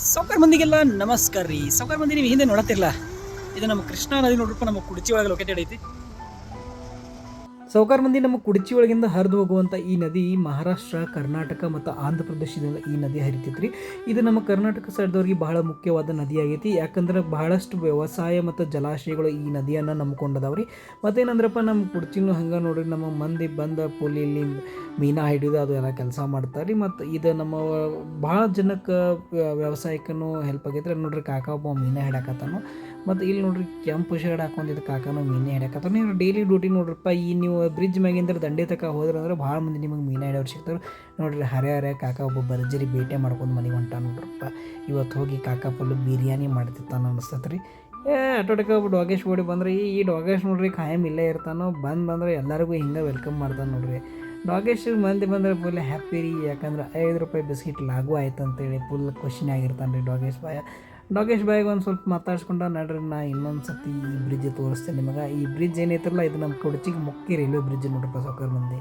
ಸೌಕರ್ ಮಂದಿಗೆಲ್ಲ ನಮಸ್ಕಾರ ರೀ. ಸೌಕರ್ ಮಂದಿ ನೀವು ಹಿಂದೆ ನೋಡತ್ತಿರಲ್ಲ ಇದು ನಮ್ಮ ಕೃಷ್ಣಾ ನದಿ ನೋಡ್ರಪ್ಪ, ನಮ್ಮ ಕುಡಚಿ ಒಳಗೆ ಲೊಕೇಟೆಡ್ ಐತಿ. ಸೌಕರ್ ಮಂದಿ ನಮ್ಮ ಕುಡಚಿ ಒಳಗಿಂದ ಹರಿದು ಹೋಗುವಂಥ ಈ ನದಿ ಮಹಾರಾಷ್ಟ್ರ, ಕರ್ನಾಟಕ ಮತ್ತು ಆಂಧ್ರ ಪ್ರದೇಶದಿಂದ ಈ ನದಿ ಹರಿತೈತ್ರಿ ಇದು ನಮ್ಮ ಕರ್ನಾಟಕ ಸೈಡ್ದವ್ರಿಗೆ ಬಹಳ ಮುಖ್ಯವಾದ ನದಿ ಆಗೈತಿ ಯಾಕಂದ್ರೆ ಬಹಳಷ್ಟು ವ್ಯವಸಾಯ ಮತ್ತು ಜಲಾಶಯಗಳು ಈ ನದಿಯನ್ನು ನಂಬ್ಕೊಂಡದವ್ರಿ ಮತ್ತೇನಂದ್ರಪ್ಪ, ನಮ್ಮ ಕುಡ್ಚಿನೂ ಹಂಗೆ ನೋಡ್ರಿ, ನಮ್ಮ ಮಂದಿ ಬಂದ ಪುಲಿಲಿ ಮೀನಾ ಹಿಡಿದು ಅದು ಎಲ್ಲ ಕೆಲಸ ಮಾಡ್ತಾರೆ ಮತ್ತು ಇದು ನಮ್ಮ ಭಾಳ ಜನಕ್ಕೆ ವ್ಯ- ವ್ಯವಸಾಯಕ್ಕೂ ಹೆಲ್ಪ್ ಆಗೈತ್ರಿ. ನೋಡ್ರಿ ಕಾಕ ಒಬ್ಬ ಮೀನೇ ಹಿಡಕತ್ತಾನು ಮತ್ತು ಇಲ್ಲಿ ನೋಡ್ರಿ ಕೆಂಪು ಶರ್ಟ್ ಹಾಕೊಂಡಿದ್ದು ಕಾಕನೂ ಮೀನೇ ಹಿಡಕತ್ತಾನ ನೀವು ಡೈಲಿ ಡ್ಯೂಟಿ ನೋಡ್ರಪ್ಪ ಈ ನೀವು ಬ್ರಿಡ್ಜ್ ಮ್ಯಾಗಿಂದ್ರೆ ದಂಡೆ ತಕ ಹೋದ್ರೆ ಅಂದ್ರೆ ಭಾಳ ಮಂದಿ ನಿಮಗೆ ಮೀನ ಹಿಡಿಯೋರು ಸಿಗ್ತಾರೆ. ನೋಡ್ರಿ ಹರೆ ಹರೆ ಕಾಕ ಒಬ್ಬ ಭರ್ಜರಿ ಬೇಟೆ ಮಾಡ್ಕೊಂಡು ಮನೆಗೆ ಹೊಂಟ ನೋಡ್ರಪ್ಪ ಇವತ್ತು ಹೋಗಿ ಕಾಕ ಫುಲ್ ಬಿರಿಯಾನಿ ಮಾಡ್ತಿರ್ತಾನೆ ಅನಿಸ್ತೈತೆ ರೀ ಏ ಆಟೋಟಕ್ಕೆ ಒಬ್ಬ ಡಾಗೇಶ್ ಓಡಿ ಬಂದ್ರೆ, ಈ ಡಾಗೇಶ್ ನೋಡ್ರಿ ಖಾಯಂ ಇಲ್ಲೇ ಇರ್ತಾನೋ, ಬಂದು ಬಂದ್ರೆ ಎಲ್ಲರಿಗೂ ಹಿಂಗೆ ವೆಲ್ಕಮ್ ಮಾಡ್ತಾನೆ ನೋಡ್ರಿ. ಡಾಗೇಶ್ ಮಂದಿ ಬಂದರೆ ಫುಲ್ ಹ್ಯಾಪಿ ರೀ. ಯಾಕಂದ್ರೆ ಐದು ರೂಪಾಯಿ ಬಿಸ್ಕಿಟ್ ಲಾಗು ಆಯ್ತು ಅಂತೇಳಿ ಫುಲ್ ಖುಷಿನೇ ಆಗಿರ್ತಾನೆ ರೀ ಡಾಗೇಶ್ ಬಾಯ. ಡಾಗೇಶ್ ಬಾಯಿಗೆ ಒಂದು ಸ್ವಲ್ಪ ಮಾತಾಡ್ಸ್ಕೊಂಡ ನಡ್ರಿ, ನಾ ಇನ್ನೊಂದು ಸತಿ ಈ ಬ್ರಿಡ್ಜ್ ತೋರಿಸ್ತೇನೆ ನಿಮಗೆ. ಈ ಬ್ರಿಡ್ಜ್ ಏನೈತಲ್ಲ ಇದು ನಮ್ಮ ಕೊಡಚಿಗೆ ಮುಖ್ಯ ರೈಲ್ವೆ ಬ್ರಿಡ್ಜ್ ನೋಡ್ರಿ ಸೌಕರ್ ಮಂದಿ.